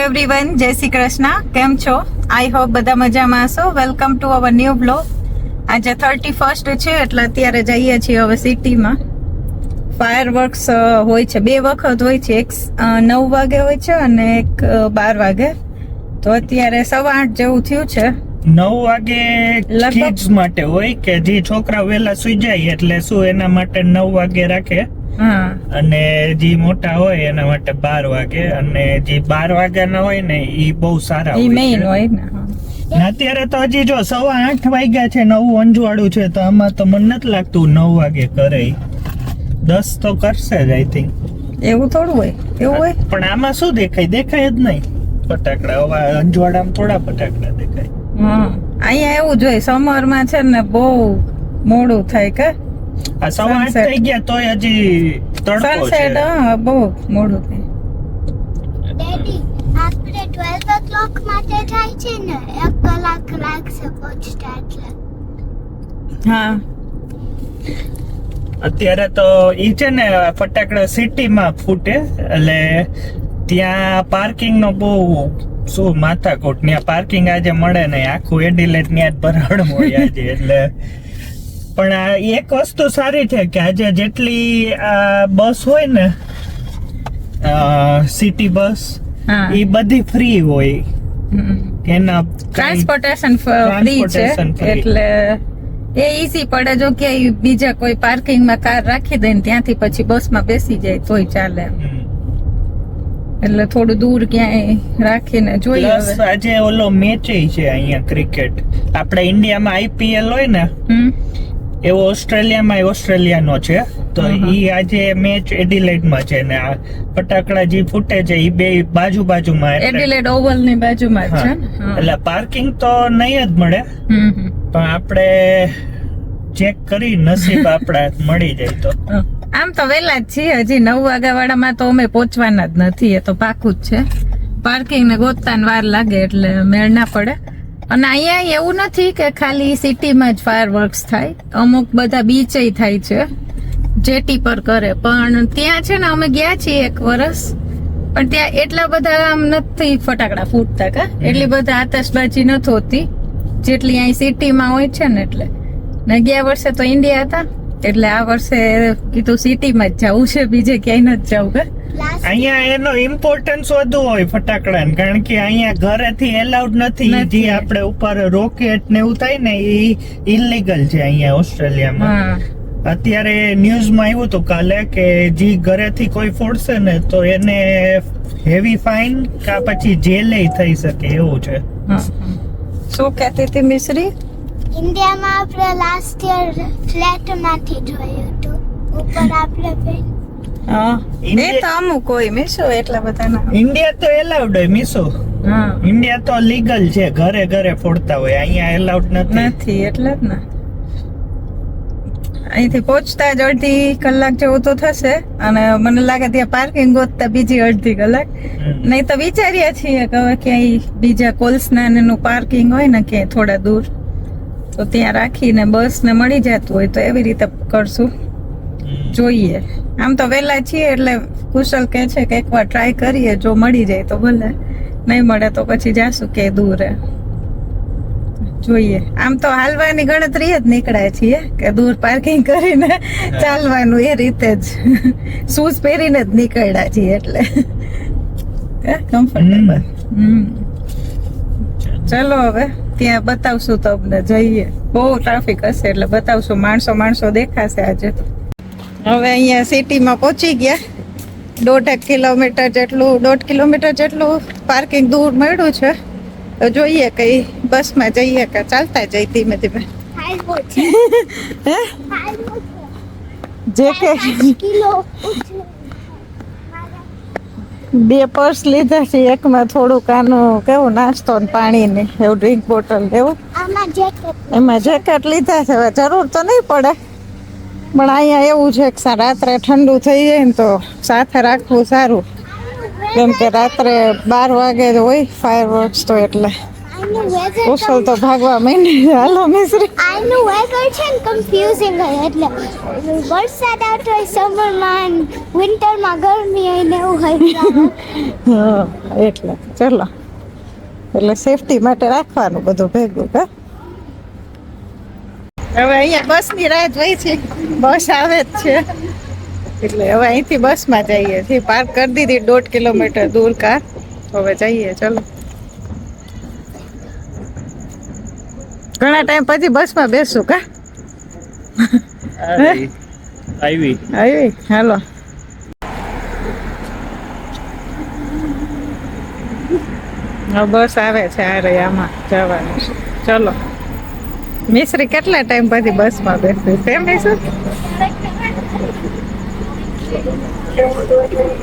Everyone જય શ્રી કૃષ્ણ. કેમ છો? આઈ હોપ બધા મજામાં હશો. Welcome to our new blog આજે થર્ટી ફર્સ્ટ છે એટલે અત્યારે જઈએ છીએ હવે સિટીમાં ફાયર વર્ક્સ હોય છે. બે વખત હોય છે. એક નવ વાગે હોય છે અને એક બાર વાગે. તો અત્યારે સવા આઠ જેવું થયું છે. નવ વાગે કિડ્સ માટે હોય કે જે છોકરા વહેલા સુઈ જાય એટલે શું એના માટે નવ વાગે રાખે? અને જે મોટા હોય એના માટે બાર વાગે અને જે બાર વાગ્યાના હોય ને એ બહુ સારા હોય ને અત્યારે તો હજી જો સવા આઠ વાગ્યા છે નવું અંજવાળું છે તો આમાં તો મને નથી લાગતું નવ વાગે કરે દસ તો કરશે જ આઈ થિંક એવું થોડું હોય એવું હોય? પણ આમાં શું દેખાય? દેખાય જ નહીં. ફટાકડા અંજવાડામાં થોડા ફટાકડા દેખાય. હા અહીંયા એવું જોઈએ સમરમાં છે ને બહુ મોડું થાય કે? આ સવા આઠ થઈ ગયા તોય હજી તડકો છે. હા બહુ મોડું થાય. ડેડી આપણે ટ્વેલ્વ ઓ માટે જાય છે ને એક કલાક લાગશે પહોંચતા એટલે. હા. અત્યારે તો ઈ છે ને ફટાકડા સિટીમાં ફૂટે એટલે ત્યાં પાર્કિંગ નો બહુ શું માથાકોટ ત્યાં પાર્કિંગ આજે મળે નહીં. આખું એડિલેટ ત્યાં જ ભરાડ હોય આજે એટલે પણ એક વસ્તુ સારી છે કે આજે જેટલી આ બસ હોય ને સિટી બસ એ બધી ફ્રી હોય. એના ટ્રાન્સપોર્ટેશન ફ્રી છે. એટલે એ ઈઝી પડે જો કે બીજા કોઈ પાર્કિંગમાં કાર રાખી દે ને ત્યાંથી પછી બસમાં બેસી જાય તોય ચાલે. એટલે થોડું દૂર ક્યાંય રાખીને જોઈએ આજે ઓલો મેચ છે અહીંયા ક્રિકેટ આપણે ઇન્ડિયામાં આઈપીએલ હોય ને હમ. એવો ઓસ્ટ્રેલિયામાં ઓસ્ટ્રેલિયાનો છે. તો ઈ આજે મેચ એડિલેડમાં છે ને આ ફટાકડા જે ફૂટે છે ઈ બે બાજુ બાજુમાં એડિલેડ ઓવલની? બાજુમાં છે. એટલે પાર્કિંગ તો નહીં જ મળે. પણ આપણે ચેક કરી નસીબ આપણા મળી જાય તો. આમ તો વેલા જ છીએ હજી. નવ વાગ્યા વાળામાં તો અમે પહોંચવાના જ નથી. એ તો પાકું જ છે. પાર્કિંગ ને ગોતતા વાર લાગે એટલે મેળ ના પડે. અને અહીંયા એવું નથી કે ખાલી સિટીમાં જ ફાયર વર્ક્સ થાય. અમુક બધા બીચે થાય છે જેટી પર કરે. પણ ત્યાં છે ને અમે ગયા છીએ એક વર્ષ પણ ત્યાં એટલા બધા આમ નથી ફટાકડા ફૂટતા કા. એટલી બધા આતશબાજી નથી હોતી. જેટલી અહીં સિટીમાં હોય છે ને એટલે. ને ગયા વર્ષે તો ઇન્ડિયા હતા. એટલે આ વર્ષે કીધું સિટીમાં જ જવું છે બીજે ક્યાંય નથી જવું કે? અહીંયા એનો ઇમ્પોર્ટન્સ વધુ હોય ફટાકડા કારણ કે અહીંયા ઘરેથી એલાઉડ નથી. જે આપણે ઉપર રોકેટ ને એવું થાય ને એ ઇલીગલ છે અહીંયા ઓસ્ટ્રેલિયામાં. અત્યારે ન્યૂઝમાં આવ્યું હતું કાલે કે જે ઘરેથી કોઈ ફોડશે ને તો એને હેવી ફાઇન કા પછી જેલે થઈ શકે એવું છે. હા. શું કહેતી હતી મિશ્રી? ઇન્ડિયામાં આપણે લાસ્ટ યર ફ્લેટમાંથી જોયું હતું. ઉપર આપણે ઇન્ડિયા તો એલાઉડ હોય મીસો ઇન્ડિયા તો લીગલ છે ઘરે ઘરે ફોડતા હોય અહીંયા એલાઉડ નથી. નથી એટલે જ ને. અહીંથી પહોંચતા જ અડધી કલાક જેવું તો થશે. અને મને લાગે ત્યાં પાર્કિંગ ગોતતા બીજી અડધી કલાક. નહીં તો વિચારીએ છીએ કે હવે ક્યાંય બીજા કોલ્સના ને એનું પાર્કિંગ હોય ને ક્યાંય થોડા દૂર. તો ત્યાં રાખીને બસ ને મળી જતું હોય તો એવી રીતે કરશું. જોઈએ. આમ તો વહેલા છીએ એટલે કુશલ કહે છે કે એકવાર ટ્રાય કરીએ જો મળી જાય તો ભલે. નહીં મળે તો પછી જાશું કે દૂર. જોઈએ. આમ તો હાલવાની ગણતરી જ નીકળાય છીએ કે દૂર પાર્કિંગ કરીને ચાલવાનું એ રીતે જ. શૂઝ પહેરીને જ નીકળ્યા છીએ એટલે. Comfortable hmm. ચલો હવે. ત્યાં બતાવશું તમને જઈએ. બહુ ટ્રાફિક હશે એટલે બતાવશું. માણસો માણસો દેખાશે આજે. તો હવે અહીંયા સિટીમાં પહોંચી ગયા. દોઢેક કિલોમીટર જેટલું દોઢ કિલોમીટર જેટલું પાર્કિંગ દૂર મળ્યું છે. તો જોઈએ કઈ બસમાં જઈએ કે ચાલતા જઈ ધીમે ધીમે. જે કે કિલો. બે પર્સ લીધા છે એકમાં થોડુંક આનું કેવું નાસ્તો ને પાણી ને એવું. ડ્રિંક બોટલ એવું એમાં જેકેટ લીધા છે હવે જરૂર તો નહીં પડે. પણ અહીંયા એવું છે કે રાત્રે ઠંડુ થઈ જાય ને તો સાથે રાખવું સારું. કેમ કે રાત્રે બાર વાગે હોય ફાયર વર્ક્સ તો એટલે. કુશલ તો ભાગવા માંડી હાલો મિશ્રી. આનું વેધર છે ને કન્ફ્યુઝિંગ હોય એટલે વરસાદ આવતો હોય સમરમાં વિન્ટરમાં ગરમી હોય ને એવું હોય એટલે. ચલો. એટલે સેફટી માટે રાખવાનું બધું ભેગું કા હવે અહીંયા બસની રાહ જોઈ છે. બસ આવે જ છે. એટલે હવે અહીંથી બસમાં જઈએ. છીએ પાર્ક કરી દીધી દોઢ કિલોમીટર દૂર કાર હવે જઈએ ચલો. ઘણા ટાઈમ પછી બસમાં બેસું કા? આવી. આવી? હાલો. બસ આવે છે આ રહી આમાં જવાનું છે. ચલો. મિશ્રી કેટલા ટાઈમ પછી બસમાં બેસી? તેમ બેસું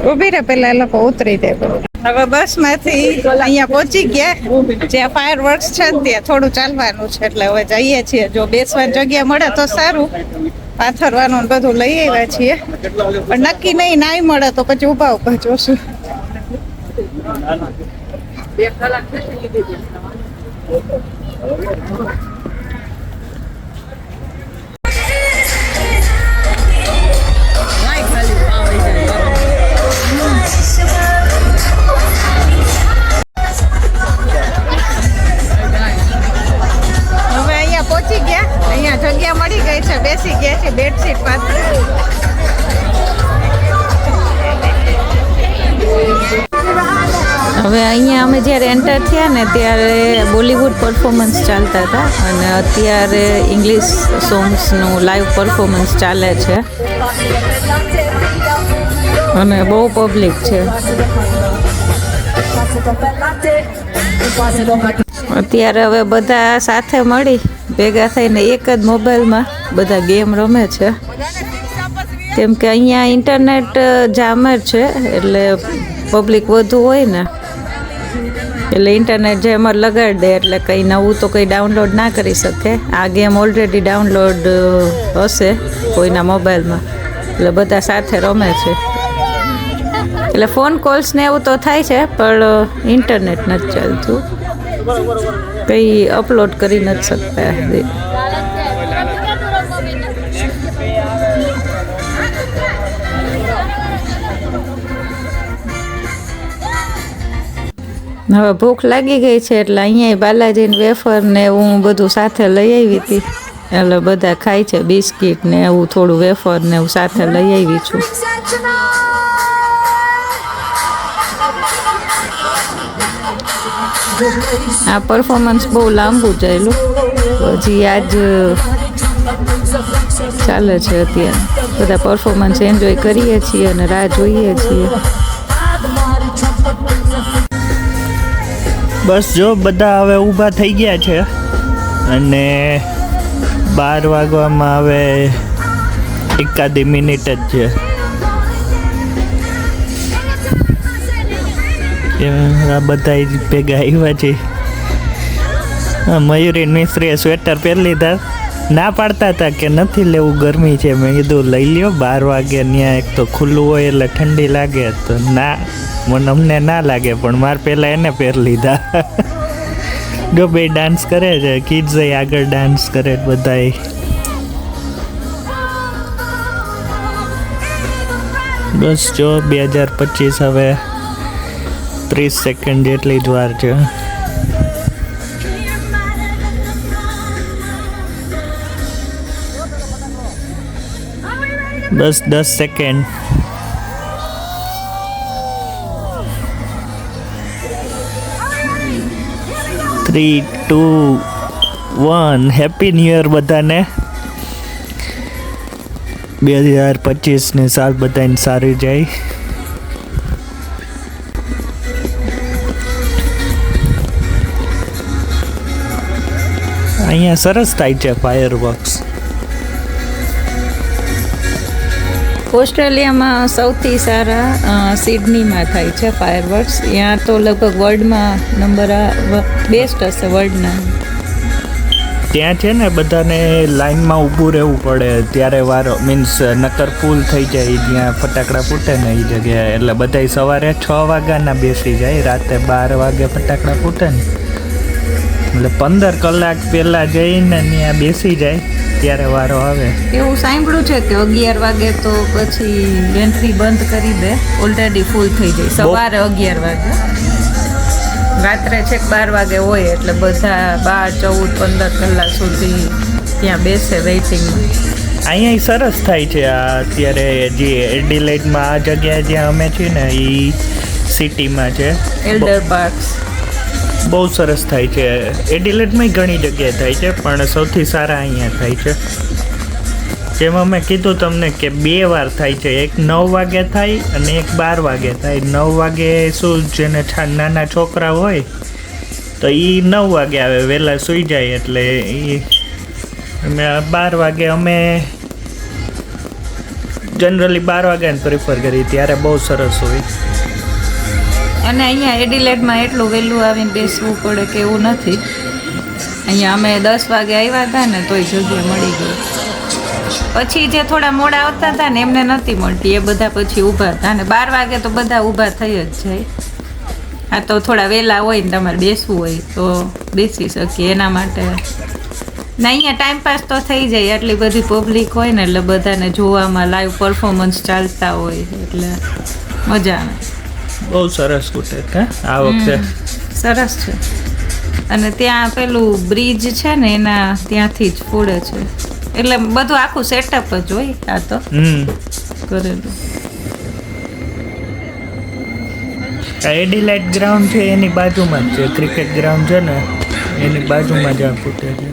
ઊભી રે પેલા એ લોકો ઉતરી જાય. હવે બસમાંથી અહીંયા પહોંચી ગયા. જ્યાં ફાયર વર્ક્સ છે ત્યાં થોડું ચાલવાનું છે એટલે હવે જઈએ છીએ. જો બેસવાની જગ્યા મળે તો સારું. પાથરવાનું બધું લઈ આવ્યા છીએ. પણ નક્કી નહીં, નાઈ મળે તો પછી ઊભા ઊભા જોશું. હવે પહોંચી ગયા. અહીંયા જગ્યા મળી ગઈ છે. બેસી ગયા છે બેડશીટ પાસે હવે અહીંયા અમે જ્યારે એન્ટર થયા ને ત્યારે બોલિવૂડ પરફોર્મન્સ ચાલતા હતા. અને અત્યારે ઇંગ્લિશ સોંગ્સનું લાઈવ પરફોર્મન્સ ચાલે છે. અને બહુ પબ્લિક છે. અત્યારે હવે બધા સાથે મળી ભેગા થઈને એક જ મોબાઈલમાં બધા ગેમ રમે છે. કેમ કે અહીંયા ઇન્ટરનેટ જામર છે, એટલે પબ્લિક વધુ હોય ને. એટલે ઇન્ટરનેટ જેમર લગાડી દે, એટલે કંઈ નવું તો કંઈ ડાઉનલોડ ના કરી શકે. આ ગેમ ઓલરેડી ડાઉનલોડ હશે કોઈના મોબાઈલમાં. એટલે બધા સાથે રમે છે. એટલે ફોન કોલ્સ ને એવું તો થાય છે, પણ ઇન્ટરનેટ નથી ચાલતું. કંઈ અપલોડ કરી નથી શકતા હવે ભૂખ લાગી ગઈ છે એટલે અહીંયા બાલાજીને વેફર ને હું બધું સાથે લઈ આવી હતી. એટલે બધા ખાય છે બિસ્કિટ ને એવું થોડું વેફર ને એવું સાથે લઈ આવી છું. આ પરફોર્મન્સ બહુ લાંબુ ચાલ્યું. પછી આજ ચાલે છે અત્યારે. બધા પરફોર્મન્સ એન્જોય કરીએ છીએ અને રાહ જોઈએ છીએ. બસ જો, બધા હવે ઊભા થઈ ગયા છે. અને બાર વાગવામાં હવે એકાદી મિનિટ જ છે. આ બધા ભેગા આવ્યા છે. મયુરી મિશ્રીએ સ્વેટર પહેરી લીધા. ના પાડતા હતા કે નથી લેવું, ગરમી છે. મેં કીધું, લઈ લ્યો, બાર વાગે ત્યાં એક તો ખુલ્લું હોય એટલે ઠંડી લાગે. તો ના, મને અમને ના લાગે, પણ મારે પહેલાં એને પહેરી લીધા. જો બે ડાન્સ કરે છે. કિડ્સ આગળ ડાન્સ કરે બધાય. બસ જો, બે હજાર પચીસ હવે. ત્રીસ સેકન્ડ જેટલી જ વાર છે. બસ દસ second three two one happy new year બધાને. બે હજાર પચીસની સાલ બધાને સારી જાય. અહીંયા સરસ થાય છે ફાયર વર્ક્સ ઓસ્ટ્રેલિયામાં સૌથી સારા સિડનીમાં થાય છે ફાયર વર્ક્સ ત્યાં તો લગભગ વર્લ્ડમાં નંબર બેસ્ટ હશે વર્લ્ડના ત્યાં છે ને બધાને લાઈનમાં ઊભું રહેવું પડે. ત્યારે વારો મીન્સ નકર ફૂલ થઈ જાય જ્યાં ફટાકડા ફૂટે ને એ જગ્યાએ. એટલે બધાય સવારે છ વાગ્યાના બેસી જાય રાતે બાર વાગે ફટાકડા ફૂટે ને. એટલે પંદર કલાક પહેલા જઈને ત્યાં બેસી જાય ત્યારે વારો આવે. એવું સાંભળ્યું છે કે અગિયાર વાગે તો પછી એન્ટ્રી બંધ કરી દે ઓલરેડી ફૂલ થઈ જાય. સવારે અગિયાર વાગે. રાત્રે છેક બાર વાગે હોય એટલે બધા બાર ચૌદ પંદર કલાક સુધી ત્યાં બેસે વેઇટિંગમાં અહીંયા સરસ થાય છે આ અત્યારે જે એડિલેટમાં આ જગ્યાએ જ્યાં અમે છીએ ને એ સિટીમાં છે. એલ્ડર પાર્ક્સ બહુ સરસ થાય છે. એડિલેટમાં ઘણી જગ્યાએ થાય છે, પણ સૌથી સારા અહીંયા થાય છે. જેમાં મેં કીધું તમને કે બે વાર થાય છે. એક નવ વાગે થાય અને એક બાર વાગે થાય. નવ વાગે શું જેને નાના છોકરા હોય, તો એ નવ વાગે આવે વહેલા સૂઈ જાય એટલે એ બાર વાગે અમે જનરલી બાર વાગ્યાને પ્રિફર કરી ત્યારે બહુ સરસ હોય. અને અહીંયા એડિલેટમાં એટલું વહેલું આવીને બેસવું પડે કે એવું નથી. અહીંયા અમે દસ વાગે આવ્યા હતા ને તોય જગ્યા મળી ગઈ. પછી જે થોડા મોડા આવતા હતા ને એમને નથી મળતી. એ બધા પછી ઊભા હતા ને બાર વાગે તો બધા ઊભા થઈ જ જાય. આ તો થોડા વહેલા હોય ને તમારે બેસવું હોય તો બેસી શકીએ એના માટે. ને અહીંયા ટાઈમ પાસ તો થઈ જાય. આટલી બધી પબ્લિક હોય ને એટલે બધાને જોવામાં લાઈવ પરફોર્મન્સ ચાલતા હોય એટલે મજા આવે. બહુ સરસ ફૂટેજ છે આ વખતે. સરસ છે. અને ત્યાં પેલું બ્રિજ છે ને એના ત્યાંથી જ ફોડે છે. એટલે બધું આખું સેટઅપ જ હોય આ તો. કરેલું. એડીલાઇટ ગ્રાઉન્ડ છે એની બાજુમાં જ છે. ક્રિકેટ ગ્રાઉન્ડ છે ને એની બાજુમાં જ આ ફૂટે છે.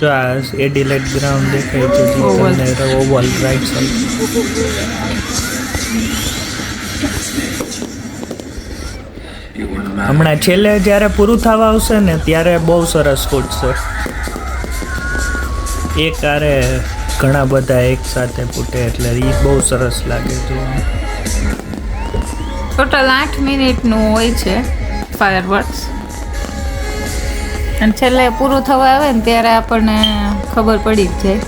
જો આ એડિલાઇટ ગ્રાઉન્ડ દેખાય છે. Oval right side. હમણાં છેલ્લે જ્યારે પૂરું થવા આવશે ને, ત્યારે બહુ સરસ ફૂટશે એક આરે ઘણા બધા એક સાથે ફૂટે એટલે એ બહુ સરસ લાગે છે ટોટલ આઠ મિનિટનું હોય છે ફાયરવર્ક્સ અને છેલ્લે પૂરું થવા આવે ને ત્યારે આપણને ખબર પડી જ જાય.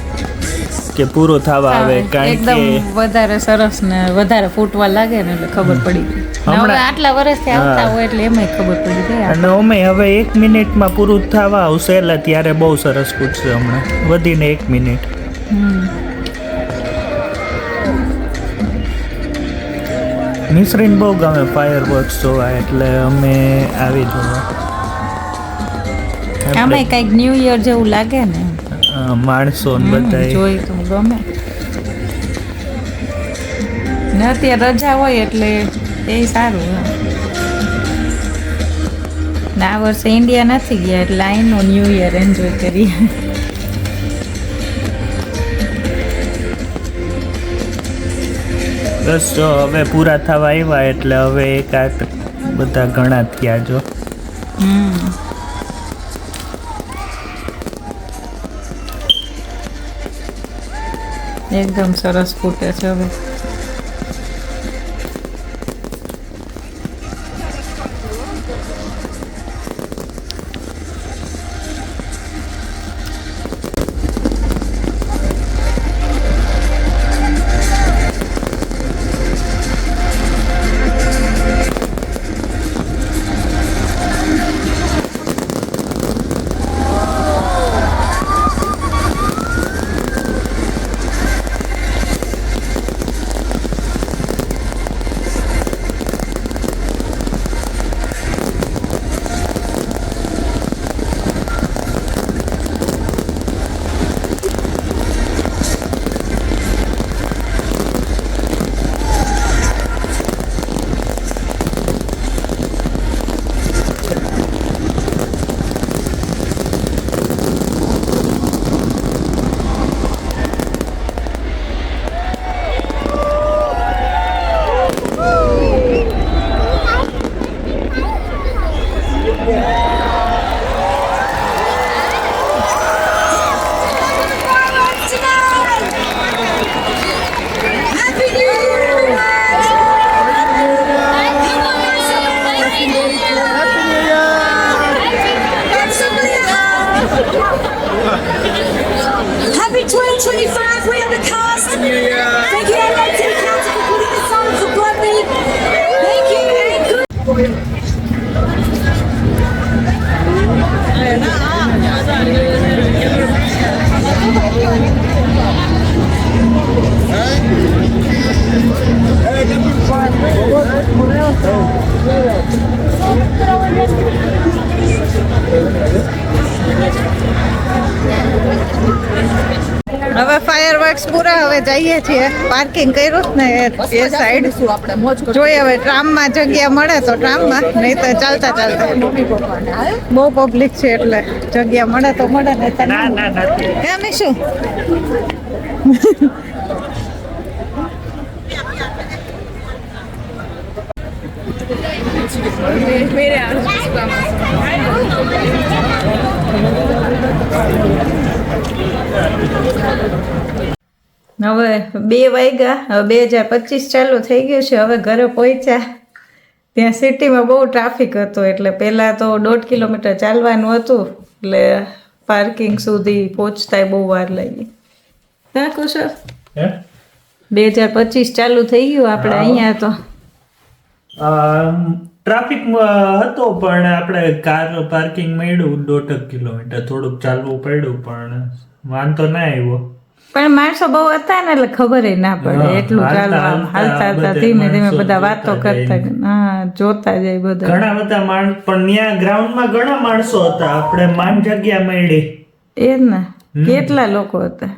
કે પૂરો થવા આવે કારણ કે વધારે સરસ ને વધારે ફૂટવા લાગે ને એટલે ખબર પડી ગઈ. હવે આટલા વર્ષથી આવતા હોય એટલે એમાંય ખબર પડી ગઈ અને અમે હવે એક મિનિટમાં પૂરું થવા આવશે એટલે ત્યારે બહુ સરસ ફૂટશે હમણાં. વધીને એક મિનિટ. મિશ્રીન બહુ ગમે ફાયર વર્ક્સ જોવા એટલે અમે આવી જોવા આપણે, કંઈક ન્યૂ યર જેવું લાગે ને. માણસો ને બધા ગમે. ને અત્યારે રજા હોય એટલે એ સારું. ને આ વર્ષે ઇન્ડિયા નથી ગયા એટલે આઈનો ન્યૂ યર એન્જોય કરીએ. બસ જો હવે પૂરા થવા આવ્યા એટલે હવે એકાદ બધા ઘણા થયા જો. હમ. એકદમ સરસ ફૂટે છે હવે. જઈએ છીએ. પાર્કિંગ કર્યું જ ને એ- સાઈડ આપણે જોઈએ હવે ટ્રામમાં જગ્યા મળે તો ટ્રામમાં નહીં તો ચાલતા ચાલતા. બહુ પબ્લિક છે એટલે જગ્યા મળે તો મળે ને ના ના નથી એમ શું? હવે બે વાગ્યા હવે બે હજાર પચીસ ચાલુ થઈ ગયું છે હવે ઘરે પહોંચ્યા. ત્યાં સિટીમાં બહુ ટ્રાફિક હતો એટલે પહેલાં તો દોઢ કિલોમીટર ચાલવાનું હતું એટલે પાર્કિંગ સુધી પહોંચતા બહુ વાર લાગી. હા કુશો બે હજાર પચીસ ચાલુ થઈ ગયું આપણે અહીંયા તો. ટ્રાફિક હતો પણ આપણે કાર પાર્કિંગ મળ્યું દોઢ કિલોમીટર થોડુંક ચાલવું પડ્યું પણ વાંધો ના આવ્યો. પણ માણસો બહુ હતા ને એટલે ખબર ના પડે. એટલું ચાલુ હાલતા હતા ધીમે ધીમે બધા વાતો કરતા હા જોતા જાય બધા. ઘણા બધા માણસ પણ ત્યાં ગ્રાઉન્ડમાં ઘણા માણસો હતા. આપણે માન જગ્યા મળી. એ જ ને. કેટલા લોકો હતા?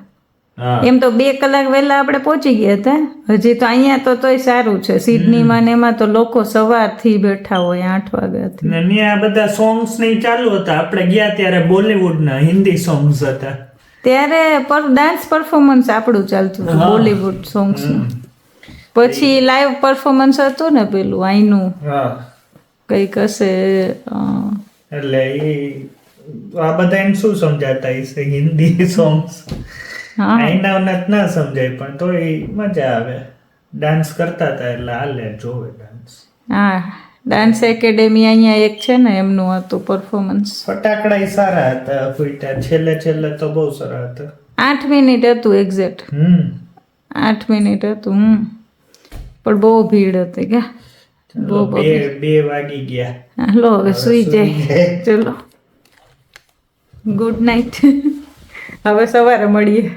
એમ તો બે કલાક વહેલા આપણે પહોંચી ગયા હતા. હજી તો અહીંયા તો તોય સારું છે. સિડનીમાં ને એમાં તો લોકો સવારથી બેઠા હોય આઠ વાગ્યાથી. ને ત્યાં બધા સોંગ્સ ને ચાલુ હતા. આપણે ગયા ત્યારે બોલીવુડ ના હિન્દી સોંગ્સ હતા. ત્યારે પર ડાન્સ પરફોર્મન્સ આપણું ચાલતું હતું બોલીવુડ સોંગ્સ પછી લાઈવ પરફોર્મન્સ હતું ને પેલું આઈનું. હા. કંઈક હશે એટલે એ આ બધા એને શું સમજાતા હશે? હિન્દી સોંગ્સ આઈના ના સમજાય પણ તો એ મજા આવે. ડાન્સ કરતા હતા એટલે હાલે જોવે ડાન્સ હા. ડાન્સ એકેડેમી અહીંયા એક છે ને એમનું હતું પરફોર્મન્સ ફટાકડા સારા હતા ફૂટા છેલ્લે છેલ્લે તો બહુ સારા હતા. આઠ મિનિટ હતું એક્ઝેક્ટ હમ. આઠ મિનિટ હતું હમ. પણ બહુ ભીડ હતી કે. બહુ બે બે વાગી ગયા. હાલો હવે સુઈ સુઈ જાય. ચલો. ગુડ નાઇટ હવે સવારે મળીએ.